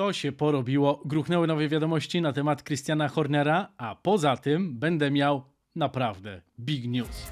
to się porobiło. Gruchnęły nowe wiadomości na temat Christiana Hornera, a poza tym będę miał naprawdę big news.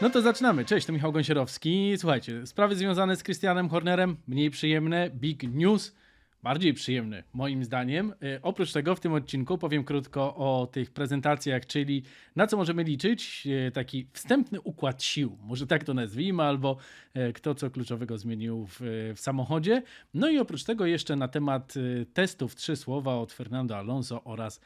No to zaczynamy. Cześć, to Michał Gąsierowski. Słuchajcie, sprawy związane z Christianem Hornerem, mniej przyjemne, big news, bardziej przyjemny moim zdaniem. E, oprócz tego w tym odcinku powiem krótko o tych prezentacjach, czyli na co możemy liczyć, e, taki wstępny układ sił, może tak to nazwijmy, albo e, kto co kluczowego zmienił w, w samochodzie. No i oprócz tego jeszcze na temat testów trzy słowa od Fernando Alonso oraz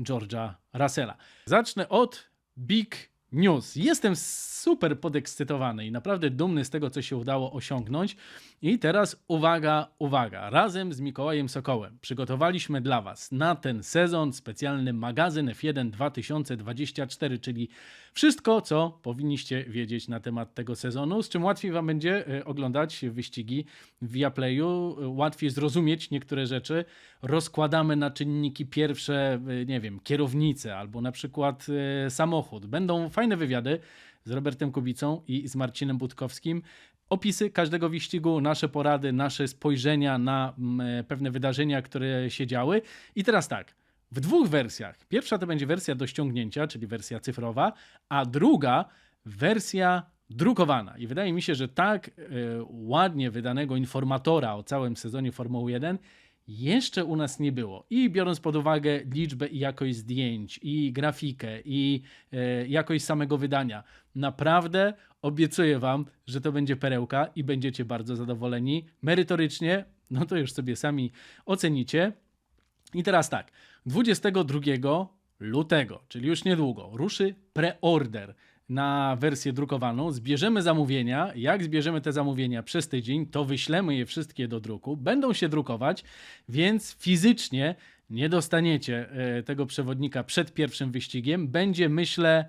George'a Russella. Zacznę od big news. Jestem super podekscytowany i naprawdę dumny z tego, co się udało osiągnąć. I teraz uwaga, uwaga. Razem z Mikołajem Sokołem przygotowaliśmy dla Was na ten sezon specjalny magazyn F1 2024, czyli wszystko, co powinniście wiedzieć na temat tego sezonu, z czym łatwiej Wam będzie e, oglądać wyścigi w Viaplayu, e, łatwiej zrozumieć niektóre rzeczy. Rozkładamy na czynniki pierwsze, e, nie wiem, kierownicę albo na przykład samochód. Będą fajne wywiady z Robertem Kubicą i z Marcinem Budkowskim. Opisy każdego wyścigu, nasze porady, nasze spojrzenia na mm, e, pewne wydarzenia, które się działy. I teraz tak, w dwóch wersjach. Pierwsza to będzie wersja do ściągnięcia, czyli wersja cyfrowa, a druga wersja drukowana. I wydaje mi się, że tak e, ładnie wydanego informatora o całym sezonie Formuły 1 jeszcze u nas nie było. I biorąc pod uwagę liczbę i jakość zdjęć, i grafikę, i e, jakość samego wydania, naprawdę obiecuję Wam, że to będzie perełka i będziecie bardzo zadowoleni. Merytorycznie, no to już sobie sami ocenicie. I teraz tak, 22 lutego, czyli już niedługo, ruszy preorder na wersję drukowaną. Zbierzemy zamówienia. Jak zbierzemy te zamówienia przez tydzień, to wyślemy je wszystkie do druku. Będą się drukować, więc fizycznie nie dostaniecie e, tego przewodnika przed pierwszym wyścigiem. Będzie, myślę,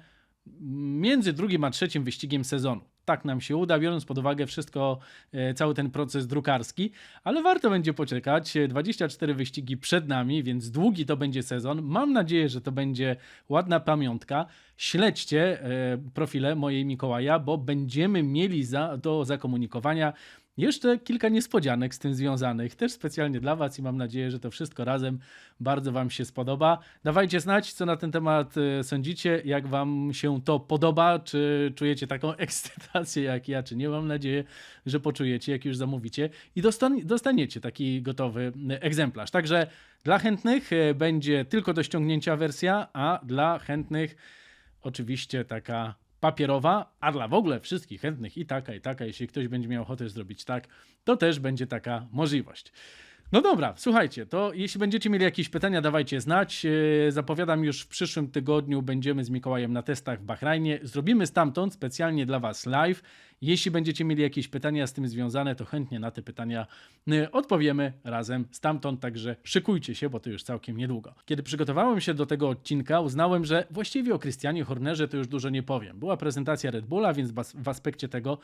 między drugim a trzecim wyścigiem sezonu. Tak nam się uda, biorąc pod uwagę wszystko, e, cały ten proces drukarski, ale warto będzie poczekać. E, 24 wyścigi przed nami, więc długi to będzie sezon. Mam nadzieję, że to będzie ładna pamiątka. Śledźcie e, profile mojej Mikołaja, bo będziemy mieli za, do zakomunikowania jeszcze kilka niespodzianek z tym związanych, też specjalnie dla Was i mam nadzieję, że to wszystko razem bardzo Wam się spodoba. Dawajcie znać, co na ten temat e, sądzicie, jak Wam się to podoba, czy czujecie taką ekscytację jak ja, czy nie. Mam nadzieję, że poczujecie, jak już zamówicie i dostan- dostaniecie taki gotowy e, egzemplarz. Także dla chętnych e, będzie tylko do ściągnięcia wersja, a dla chętnych oczywiście taka papierowa, a dla w ogóle wszystkich chętnych i taka, i taka, jeśli ktoś będzie miał ochotę zrobić tak, to też będzie taka możliwość. No dobra, słuchajcie, to jeśli będziecie mieli jakieś pytania, dawajcie znać. Yy, Zapowiadam już w przyszłym tygodniu będziemy z Mikołajem na testach w Bahrajnie. Zrobimy stamtąd specjalnie dla Was live. Jeśli będziecie mieli jakieś pytania z tym związane, to chętnie na te pytania yy, odpowiemy razem stamtąd, także szykujcie się, bo to już całkiem niedługo. Kiedy przygotowałem się do tego odcinka, uznałem, że właściwie o Krystianie Hornerze to już dużo nie powiem. Była prezentacja Red Bulla, więc w aspekcie tego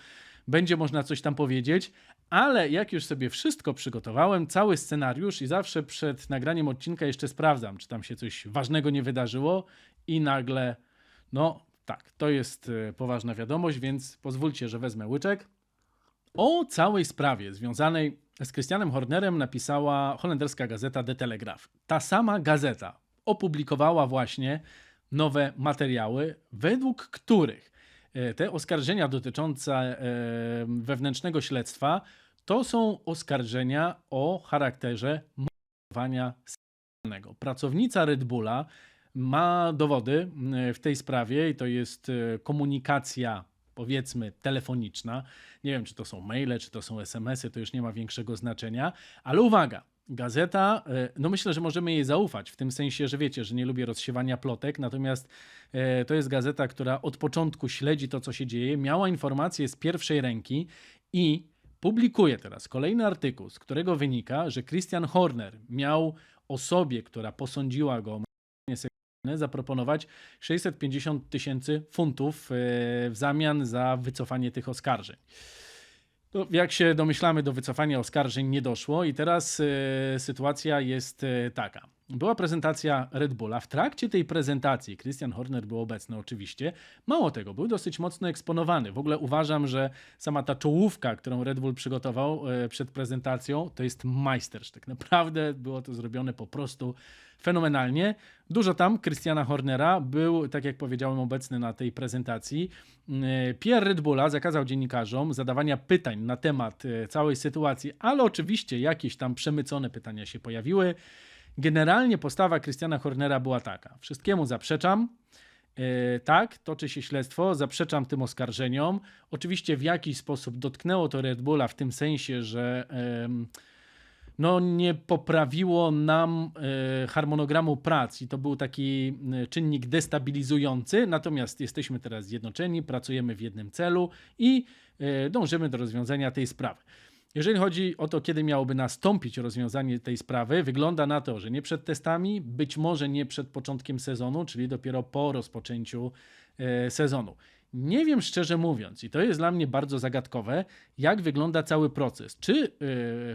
będzie można coś tam powiedzieć, ale jak już sobie wszystko przygotowałem, cały scenariusz i zawsze przed nagraniem odcinka jeszcze sprawdzam, czy tam się coś ważnego nie wydarzyło i nagle, no tak, to jest e, poważna wiadomość, więc pozwólcie, że wezmę łyczek. O całej sprawie związanej z Christianem Hornerem napisała holenderska gazeta De Telegraph. Ta sama gazeta opublikowała właśnie nowe materiały, według których e, te oskarżenia dotyczące e, wewnętrznego śledztwa to są oskarżenia o charakterze motywowania seksualnego. Pracownica Red Bulla ma dowody m, w tej sprawie i to jest e, komunikacja powiedzmy telefoniczna. Nie wiem, czy to są maile, czy to są SMS-y, to już nie ma większego znaczenia, ale uwaga, Gazeta, e, no myślę, że możemy jej zaufać, w tym sensie, że wiecie, że nie lubię rozsiewania plotek, natomiast e, to jest gazeta, która od początku śledzi to, co się dzieje, miała informacje z pierwszej ręki i publikuje teraz kolejny artykuł, z którego wynika, że Christian Horner miał osobie, która posądziła go o zaproponować 650 tysięcy funtów e, w zamian za wycofanie tych oskarżeń. Jak się domyślamy, do wycofania oskarżeń nie doszło, i teraz e, sytuacja jest e, taka. była prezentacja Red Bulla. W trakcie tej prezentacji Christian Horner był obecny oczywiście. Mało tego, był dosyć mocno eksponowany. W ogóle uważam, że sama ta czołówka, którą Red Bull przygotował przed prezentacją, to jest majstersztyk. Naprawdę było to zrobione po prostu fenomenalnie. Dużo tam Christiana Hornera był, tak jak powiedziałem, obecny na tej prezentacji. E, Pierre Red Bulla zakazał dziennikarzom zadawania pytań na temat e, całej sytuacji, ale oczywiście jakieś tam przemycone pytania się pojawiły. Generalnie postawa Christiana Hornera była taka: wszystkiemu zaprzeczam. E, tak, toczy się śledztwo, zaprzeczam tym oskarżeniom. Oczywiście w jakiś sposób dotknęło to Red Bulla w tym sensie, że no, nie poprawiło nam e, harmonogramu prac i to był taki e, czynnik destabilizujący. Natomiast jesteśmy teraz zjednoczeni, pracujemy w jednym celu i e, dążymy do rozwiązania tej sprawy. Jeżeli chodzi o to, kiedy miałoby nastąpić rozwiązanie tej sprawy, wygląda na to, że nie przed testami, być może nie przed początkiem sezonu, czyli dopiero po rozpoczęciu sezonu. Nie wiem szczerze mówiąc, i to jest dla mnie bardzo zagadkowe, jak wygląda cały proces. Czy e,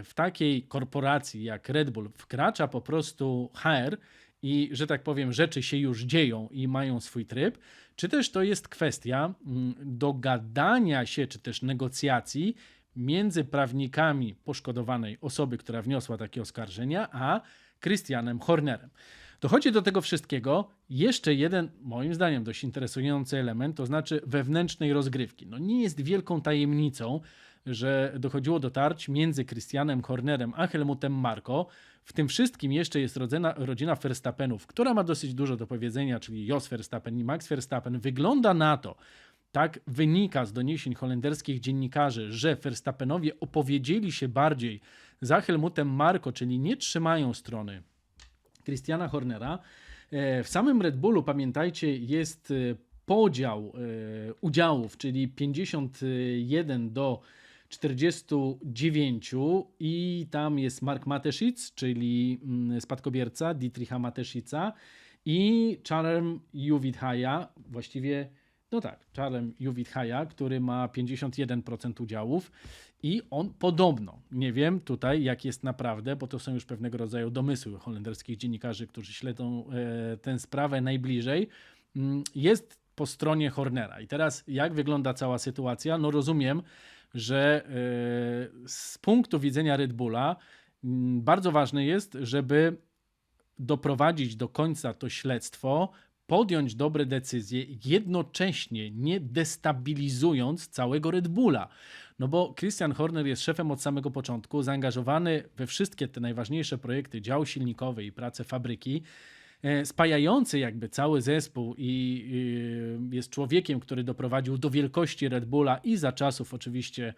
w takiej korporacji jak Red Bull wkracza po prostu HR i, że tak powiem, rzeczy się już dzieją i mają swój tryb, czy też to jest kwestia mm, dogadania się, czy też negocjacji między prawnikami poszkodowanej osoby, która wniosła takie oskarżenia, a Christianem Hornerem. Dochodzi do tego wszystkiego jeszcze jeden, moim zdaniem, dość interesujący element, to znaczy wewnętrznej rozgrywki. No nie jest wielką tajemnicą, że dochodziło do tarć między Christianem Hornerem a Helmutem Marko. W tym wszystkim jeszcze jest rodzina, rodzina Verstappenów, która ma dosyć dużo do powiedzenia, czyli Jos Verstappen i Max Verstappen. Wygląda na to, tak wynika z doniesień holenderskich dziennikarzy, że Verstappenowie opowiedzieli się bardziej za Helmutem Marko, czyli nie trzymają strony Christiana Hornera. E, W samym Red Bullu, pamiętajcie, jest e, podział e, udziałów, czyli 51 do 49 i tam jest Mark Mateszic, czyli mm, spadkobierca Dietricha Mateszica i Charem Juwithaja, właściwie no tak, Charem Juwithaja, który ma 51% udziałów i on podobno, nie wiem tutaj jak jest naprawdę, bo to są już pewnego rodzaju domysły holenderskich dziennikarzy, którzy śledzą e, tę sprawę najbliżej, mm, jest po stronie Hornera. I teraz jak wygląda cała sytuacja? No rozumiem, że e, z punktu widzenia Red Bulla mm, bardzo ważne jest, żeby doprowadzić do końca to śledztwo, podjąć dobre decyzje, jednocześnie nie destabilizując całego Red Bulla. No bo Christian Horner jest szefem od samego początku, zaangażowany we wszystkie te najważniejsze projekty, dział silnikowy i pracę fabryki, e, spajający jakby cały zespół i jest człowiekiem, który doprowadził do wielkości Red Bulla i za czasów oczywiście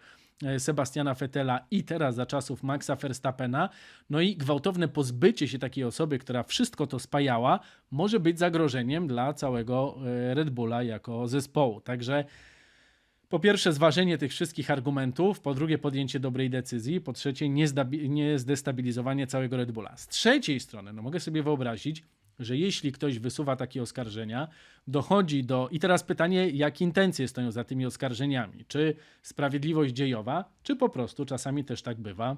Sebastiana Vettela i teraz za czasów Maxa Verstappena. No i gwałtowne pozbycie się takiej osoby, która wszystko to spajała, może być zagrożeniem dla całego e, Red Bulla jako zespołu. Także po pierwsze zważenie tych wszystkich argumentów, po drugie podjęcie dobrej decyzji, po trzecie nie, nie zdestabilizowanie całego Red Bulla. Z trzeciej strony, no mogę sobie wyobrazić, że jeśli ktoś wysuwa takie oskarżenia, dochodzi do. I teraz pytanie, jakie intencje stoją za tymi oskarżeniami? Czy sprawiedliwość dziejowa, czy po prostu czasami też tak bywa,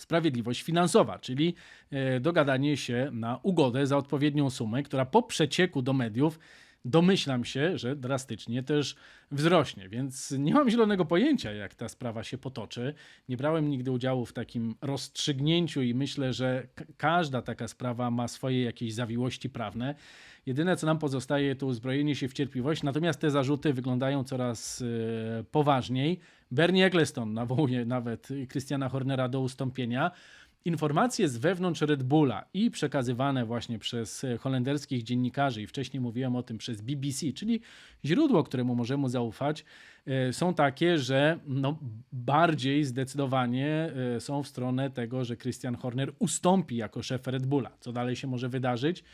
sprawiedliwość finansowa, czyli e, dogadanie się na ugodę za odpowiednią sumę, która po przecieku do mediów domyślam się, że drastycznie też wzrośnie, więc nie mam zielonego pojęcia, jak ta sprawa się potoczy. Nie brałem nigdy udziału w takim rozstrzygnięciu i myślę, że każda taka sprawa ma swoje jakieś zawiłości prawne. Jedyne, co nam pozostaje, to uzbrojenie się w cierpliwość, natomiast te zarzuty wyglądają coraz e, poważniej. Bernie Eccleston nawołuje nawet Christiana Hornera do ustąpienia. Informacje z wewnątrz Red Bulla i przekazywane właśnie przez e, holenderskich dziennikarzy, i wcześniej mówiłem o tym przez BBC, czyli źródło, któremu możemy zaufać, e, są takie, że no, bardziej zdecydowanie e, są w stronę tego, że Christian Horner ustąpi jako szef Red Bulla. Co dalej się może wydarzyć?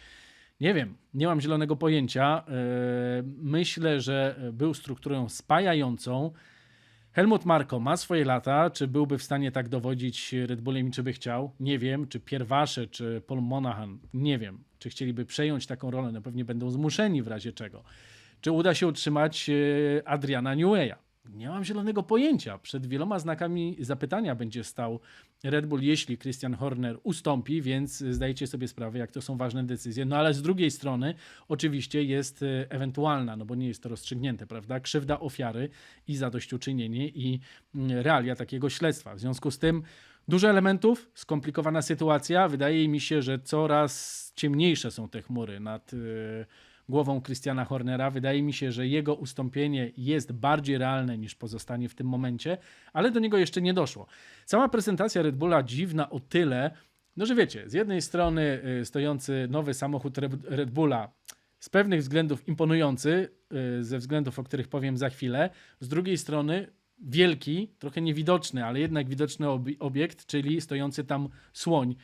Nie wiem, nie mam zielonego pojęcia. Myślę, że był strukturą spajającą. Helmut Marko ma swoje lata. Czy byłby w stanie tak dowodzić Red Bullem, czy by chciał? Nie wiem. Czy Pierwasze, czy Paul Monahan? Nie wiem. Czy chcieliby przejąć taką rolę? No pewnie będą zmuszeni w razie czego. Czy uda się utrzymać e, Adriana Neweya? Nie mam zielonego pojęcia. Przed wieloma znakami zapytania będzie stał Red Bull, jeśli Christian Horner ustąpi, więc zdajcie sobie sprawę, jak to są ważne decyzje. No ale z drugiej strony, oczywiście jest e, ewentualna, no bo nie jest to rozstrzygnięte, prawda? Krzywda ofiary i zadośćuczynienie i mm, realia takiego śledztwa. W związku z tym dużo elementów, skomplikowana sytuacja. Wydaje mi się, że coraz ciemniejsze są te chmury nad. Głową Christiana Hornera. Wydaje mi się, że jego ustąpienie jest bardziej realne niż pozostanie w tym momencie, ale do niego jeszcze nie doszło. Cała prezentacja Red Bulla dziwna o tyle, no że wiecie, z jednej strony y, stojący nowy samochód Re- Red Bulla z pewnych względów imponujący, y, ze względów, o których powiem za chwilę, z drugiej strony wielki, trochę niewidoczny, ale jednak widoczny obi- obiekt, czyli stojący tam słoń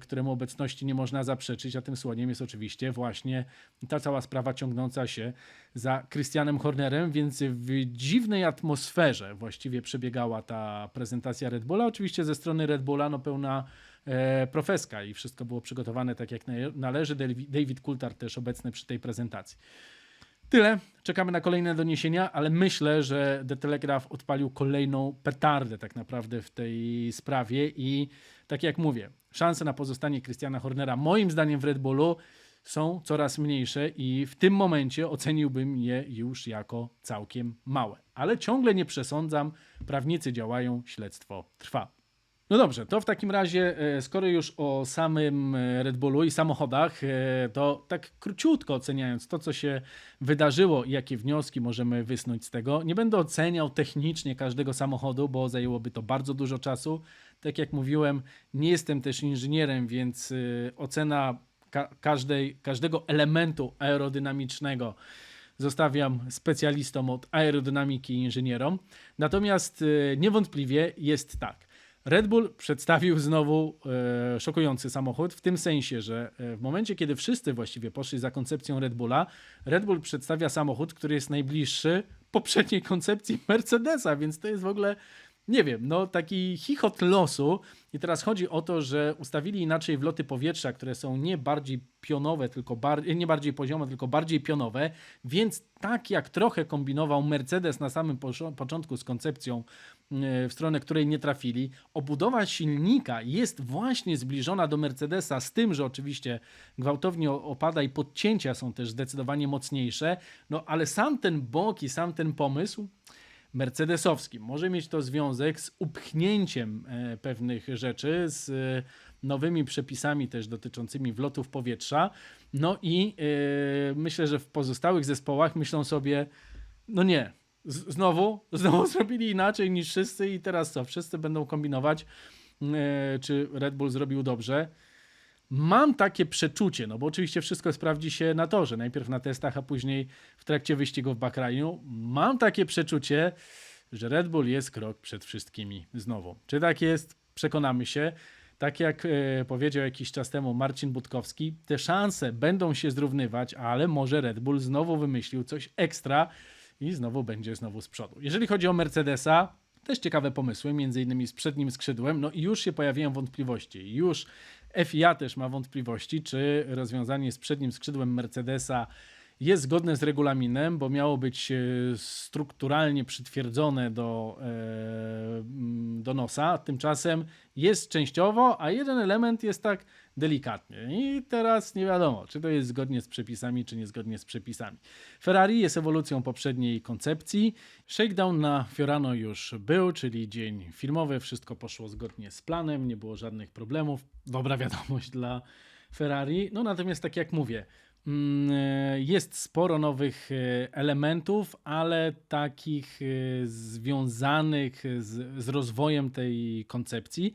któremu obecności nie można zaprzeczyć, a tym słoniem jest oczywiście właśnie ta cała sprawa ciągnąca się za Christianem Hornerem, więc w dziwnej atmosferze właściwie przebiegała ta prezentacja Red Bulla. Oczywiście ze strony Red Bulla no pełna e, profeska i wszystko było przygotowane tak jak nale- należy. Davi- David Coulthard też obecny przy tej prezentacji. Tyle. Czekamy na kolejne doniesienia, ale myślę, że The Telegraph odpalił kolejną petardę tak naprawdę w tej sprawie i tak jak mówię, szanse na pozostanie Christiana Hornera moim zdaniem w Red Bullu są coraz mniejsze i w tym momencie oceniłbym je już jako całkiem małe. Ale ciągle nie przesądzam, prawnicy działają, śledztwo trwa. No dobrze, to w takim razie, e, skoro już o samym e, Red Bullu i samochodach, e, to tak króciutko oceniając to, co się wydarzyło i jakie wnioski możemy wysnuć z tego, nie będę oceniał technicznie każdego samochodu, bo zajęłoby to bardzo dużo czasu. Tak jak mówiłem, nie jestem też inżynierem, więc ocena ka- każdej, każdego elementu aerodynamicznego zostawiam specjalistom od aerodynamiki i inżynierom. Natomiast niewątpliwie jest tak. Red Bull przedstawił znowu e, szokujący samochód, w tym sensie, że e, w momencie, kiedy wszyscy właściwie poszli za koncepcją Red Bulla, Red Bull przedstawia samochód, który jest najbliższy poprzedniej koncepcji Mercedesa, więc to jest w ogóle, nie wiem, no taki chichot losu. I teraz chodzi o to, że ustawili inaczej wloty powietrza, które są nie bardziej pionowe, tylko bar- nie bardziej poziome, tylko bardziej pionowe, więc tak jak trochę kombinował Mercedes na samym początku z koncepcją e, w stronę której nie trafili. Obudowa silnika jest właśnie zbliżona do Mercedesa, z tym, że oczywiście gwałtownie opada i podcięcia są też zdecydowanie mocniejsze, no ale sam ten bok i sam ten pomysł mercedesowski może mieć to związek z upchnięciem e, pewnych rzeczy, z e, nowymi przepisami też dotyczącymi wlotów powietrza. No i e, myślę, że w pozostałych zespołach myślą sobie, no nie, znowu, znowu zrobili inaczej niż wszyscy i teraz co? Wszyscy będą kombinować, czy Red Bull zrobił dobrze. Mam takie przeczucie, no bo oczywiście wszystko sprawdzi się na torze, najpierw na testach, a później w trakcie wyścigu w Bakraju. Mam takie przeczucie, że Red Bull jest krok przed wszystkimi znowu. Czy tak jest? Przekonamy się. Tak jak e, powiedział jakiś czas temu Marcin Budkowski, te szanse będą się zrównywać, ale może Red Bull znowu wymyślił coś ekstra i znowu będzie znowu z przodu. Jeżeli chodzi o Mercedesa, też ciekawe pomysły, między innymi z przednim skrzydłem, no i już się pojawiają wątpliwości. Już FIA też ma wątpliwości, czy rozwiązanie z przednim skrzydłem Mercedesa jest zgodne z regulaminem, bo miało być e, strukturalnie przytwierdzone do, e, do nosa. Tymczasem jest częściowo, a jeden element jest tak delikatnie. I teraz nie wiadomo, czy to jest zgodnie z przepisami, czy niezgodnie z przepisami. Ferrari jest ewolucją poprzedniej koncepcji. Shakedown na Fiorano już był, czyli dzień filmowy. Wszystko poszło zgodnie z planem, nie było żadnych problemów. Dobra wiadomość dla Ferrari. No natomiast tak jak mówię, jest sporo nowych e, elementów, ale takich e, związanych z, z rozwojem tej koncepcji.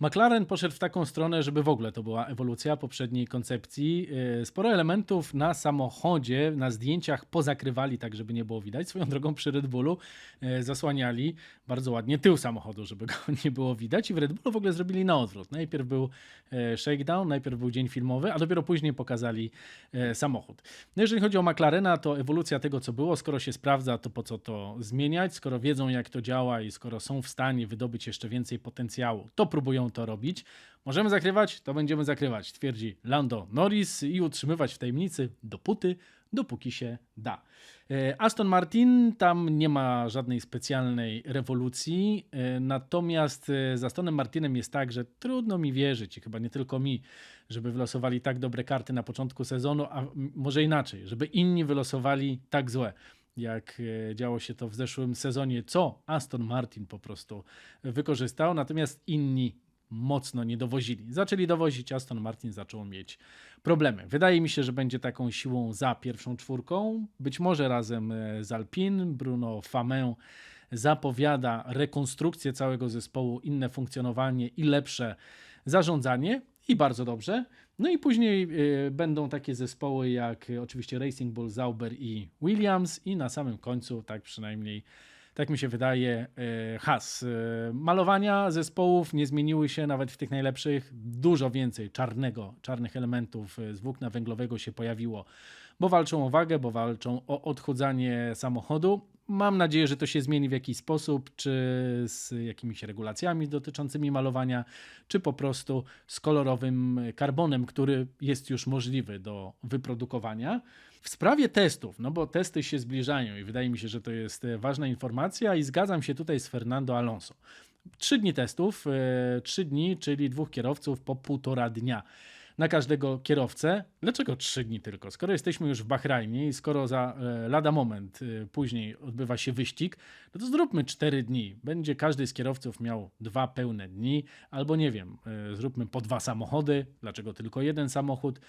McLaren poszedł w taką stronę, żeby w ogóle to była ewolucja poprzedniej koncepcji. Yy, Sporo elementów na samochodzie, na zdjęciach pozakrywali tak, żeby nie było widać. Swoją drogą przy Red Bullu yy, zasłaniali bardzo ładnie tył samochodu, żeby go nie było widać. I w Red Bullu w ogóle zrobili na odwrót. Najpierw był yy, shakedown, najpierw był dzień filmowy, a dopiero później pokazali samochód. No jeżeli chodzi o McLarena, to ewolucja tego, co było, skoro się sprawdza, to po co to zmieniać? Skoro wiedzą, jak to działa i skoro są w stanie wydobyć jeszcze więcej potencjału, to próbują to robić. Możemy zakrywać? To będziemy zakrywać, twierdzi Lando Norris i utrzymywać w tajemnicy dopóty, dopóki się da. E, Aston Martin, tam nie ma żadnej specjalnej rewolucji, e, natomiast e, z Astonem Martinem jest tak, że trudno mi wierzyć i chyba nie tylko mi, żeby wylosowali tak dobre karty na początku sezonu, a może inaczej, żeby inni wylosowali tak złe. Jak działo się to w zeszłym sezonie, co Aston Martin po prostu wykorzystał, natomiast inni mocno nie dowozili. Zaczęli dowozić, Aston Martin zaczął mieć problemy. Wydaje mi się, że będzie taką siłą za pierwszą czwórką, być może razem e, z Alpine, Bruno Famin zapowiada rekonstrukcję całego zespołu, inne funkcjonowanie i lepsze zarządzanie i bardzo dobrze. No i później y, będą takie zespoły jak y, oczywiście Racing Bull, Sauber i Williams i na samym końcu, tak przynajmniej tak mi się wydaje, y, Haas. Y, Malowania zespołów nie zmieniły się nawet w tych najlepszych. Dużo więcej czarnego, czarnych elementów y, z włókna węglowego się pojawiło, bo walczą o wagę, bo walczą o odchudzanie samochodu. Mam nadzieję, że to się zmieni w jakiś sposób, czy z jakimiś regulacjami dotyczącymi malowania, czy po prostu z kolorowym karbonem, który jest już możliwy do wyprodukowania. W sprawie testów, no bo testy się zbliżają i wydaje mi się, że to jest e, ważna informacja i zgadzam się tutaj z Fernando Alonso. Trzy dni testów, e, trzy dni, czyli dwóch kierowców po półtora dnia na każdego kierowcę. Dlaczego trzy dni tylko? Skoro jesteśmy już w Bahrajnie i skoro za e, lada moment e, później odbywa się wyścig, no to zróbmy cztery dni. Będzie każdy z kierowców miał dwa pełne dni, albo nie wiem, e, zróbmy po dwa samochody. Dlaczego tylko jeden samochód?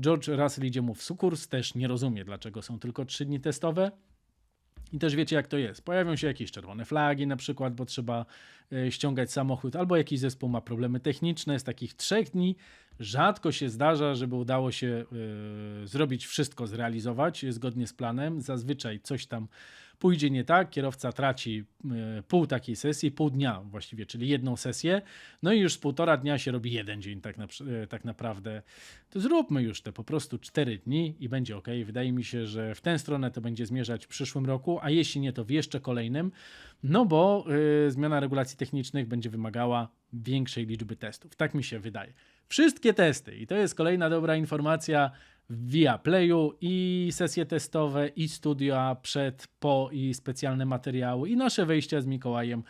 George Russell idzie mu w sukurs, też nie rozumie, dlaczego są tylko trzy dni testowe. I też wiecie, jak to jest. Pojawią się jakieś czerwone flagi, na przykład, bo trzeba e, ściągać samochód, albo jakiś zespół ma problemy techniczne. Z takich trzech dni rzadko się zdarza, żeby udało się e, zrobić wszystko, zrealizować zgodnie z planem. Zazwyczaj coś tam pójdzie nie tak, kierowca traci e, pół takiej sesji, pół dnia właściwie, czyli jedną sesję, no i już z półtora dnia się robi jeden dzień tak, na, e, tak naprawdę. To zróbmy już te po prostu cztery dni i będzie ok. Wydaje mi się, że w tę stronę to będzie zmierzać w przyszłym roku, a jeśli nie, to w jeszcze kolejnym, no bo y, zmiana regulacji technicznych będzie wymagała większej liczby testów. Tak mi się wydaje. Wszystkie testy, i to jest kolejna dobra informacja, via Playu i sesje testowe, i studia przed, po i specjalne materiały, i nasze wejścia z Mikołajem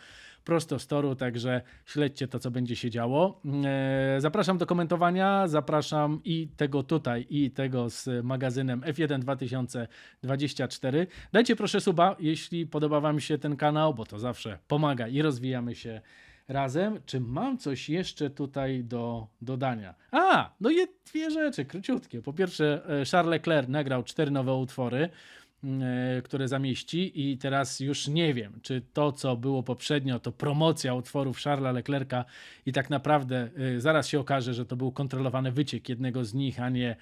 prosto z toru, także śledźcie to, co będzie się działo. E, Zapraszam do komentowania, zapraszam i tego tutaj, i tego z magazynem F1 2024. Dajcie proszę suba, jeśli podoba Wam się ten kanał, bo to zawsze pomaga i rozwijamy się razem. Czy mam coś jeszcze tutaj do dodania? A, no i dwie rzeczy, króciutkie. Po pierwsze, e, Charles Leclerc nagrał cztery nowe utwory, e, które zamieści i teraz już nie wiem, czy to, co było poprzednio, to promocja utworów Charlesa Leclerca i tak naprawdę e, zaraz się okaże, że to był kontrolowany wyciek jednego z nich, a nie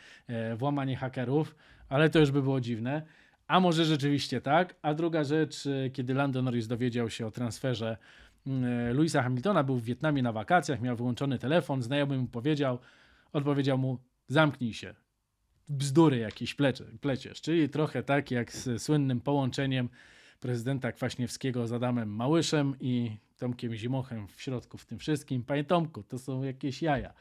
włamanie hakerów, ale to już by było dziwne. A może rzeczywiście tak? A druga rzecz, kiedy Lando Norris dowiedział się o transferze Louisa Hamiltona, był w Wietnamie na wakacjach, miał wyłączony telefon, znajomy mu powiedział, odpowiedział mu, zamknij się. Bzdury jakieś plecze, pleciesz, czyli trochę tak jak z słynnym połączeniem prezydenta Kwaśniewskiego z Adamem Małyszem i Tomkiem Zimochem w środku w tym wszystkim. Panie Tomku, to są jakieś jaja.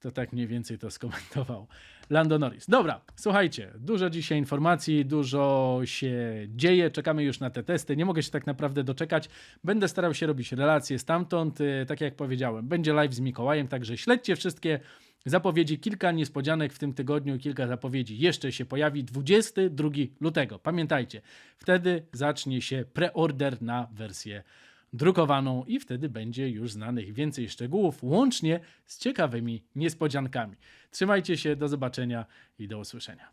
To tak mniej więcej to skomentował Lando Norris. Dobra, słuchajcie, dużo dzisiaj informacji, dużo się dzieje, czekamy już na te testy. Nie mogę się tak naprawdę doczekać. Będę starał się robić relacje stamtąd, y, tak jak powiedziałem. Będzie live z Mikołajem, także śledźcie wszystkie zapowiedzi. Kilka niespodzianek w tym tygodniu, kilka zapowiedzi jeszcze się pojawi 22 lutego. Pamiętajcie, wtedy zacznie się preorder na wersję drukowaną i wtedy będzie już znanych więcej szczegółów, łącznie z ciekawymi niespodziankami. Trzymajcie się, do zobaczenia i do usłyszenia.